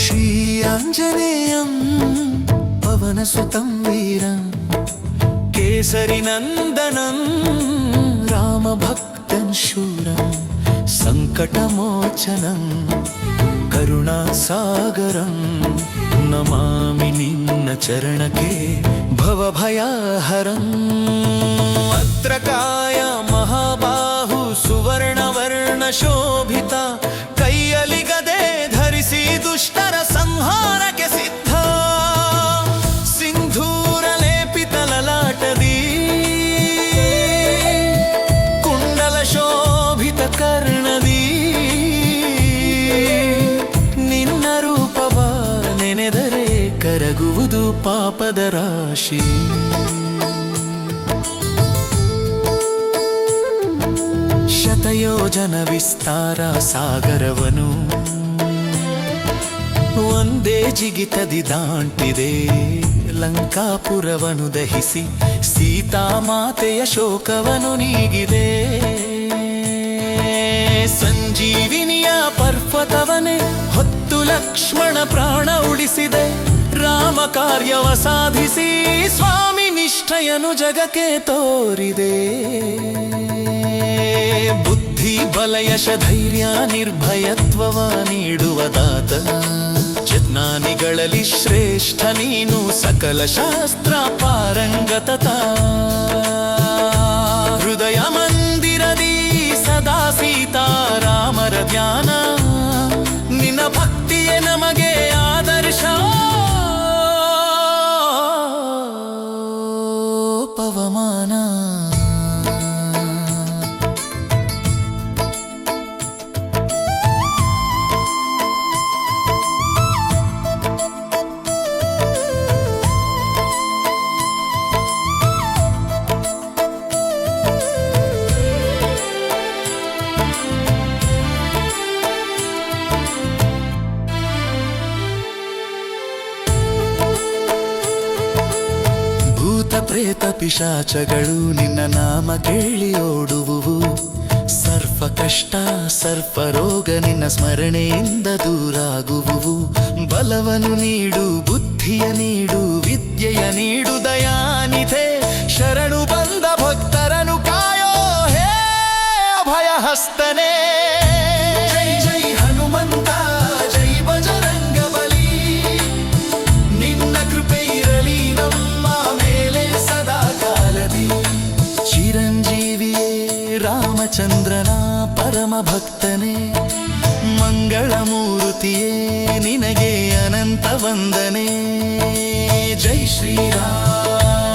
श्रीयाञ्जनेयं पवनसुतं वीरं केसरिनन्दनं रामभक्तं शूरं सङ्कटमोचनं करुणासागरं नमामि निन्न चरणके भवभयाहरम् अत्र काय ಕರಗುವುದು ಪಾಪದ ರಾಶಿ. ಶತಯೋಜನ ವಿಸ್ತಾರ ಸಾಗರವನು. ಒಂದೇ ಜಿಗಿತದಿ ದಾಂಟಿದೆ. ಲಂಕಾಪುರವನು ದಹಿಸಿ ಸೀತಾ ಮಾತೆಯ ಶೋಕವನು ನೀಗಿದೆ. ಸಂಜೀವಿನಿಯ ಪರ್ವತವನೇ ಹೊತ್ತು ಲಕ್ಷ್ಮಣ ಪ್ರಾಣ ಉಳಿಸಿದೆ. ರಾಮ ಕಾರ್ಯವ ಸಾಧಿಸಿ ಸ್ವಾಮಿ ನಿಷ್ಠೆಯನು ಜಗಕ್ಕೆ ತೋರಿದೆ. ಬುದ್ಧಿ ಬಲ ಯಶ ಧೈರ್ಯ ನಿರ್ಭಯತ್ವವ ನೀಡುವ ದಾತ. ಜ್ಞಾನಿಗಳಲ್ಲಿ ಶ್ರೇಷ್ಠ ನೀನು ಸಕಲ ಶಾಸ್ತ್ರ ಪಾರಂಗತತ ಹೃದಯ ಮಂದಿರದಿ ಸದಾ ಸೀತಾರಾಮರ ಧ್ಯಾನ ಪ್ರೇತ ಪಿಶಾಚಗಳು ನಿನ್ನ ನಾಮ ಕೇಳಿ ಓಡುವುವು. ಸರ್ಪ ಕಷ್ಟ ಸರ್ಪ ರೋಗ ನಿನ್ನ ಸ್ಮರಣೆಯಿಂದ ದೂರಾಗುವುವು. ಬಲವನು ನೀಡು, ಬುದ್ಧಿಯ ನೀಡು, ವಿದ್ಯೆಯ ನೀಡು, ದಯಾನಿಧೆ. ಶರಣು ಬಂದ ಭಕ್ತರನು ಕಾಯೋ ಹೇ ಅಭಯ ಹಸ್ತನೇ ರಾಮಚಂದ್ರನ ಪರಮ ಭಕ್ತನೇ ಮಂಗಳ ಮೂರ್ತಿಯೇ ನಿನಗೆ ಅನಂತ ವಂದನೆ. ಜೈ ಶ್ರೀರಾಮ.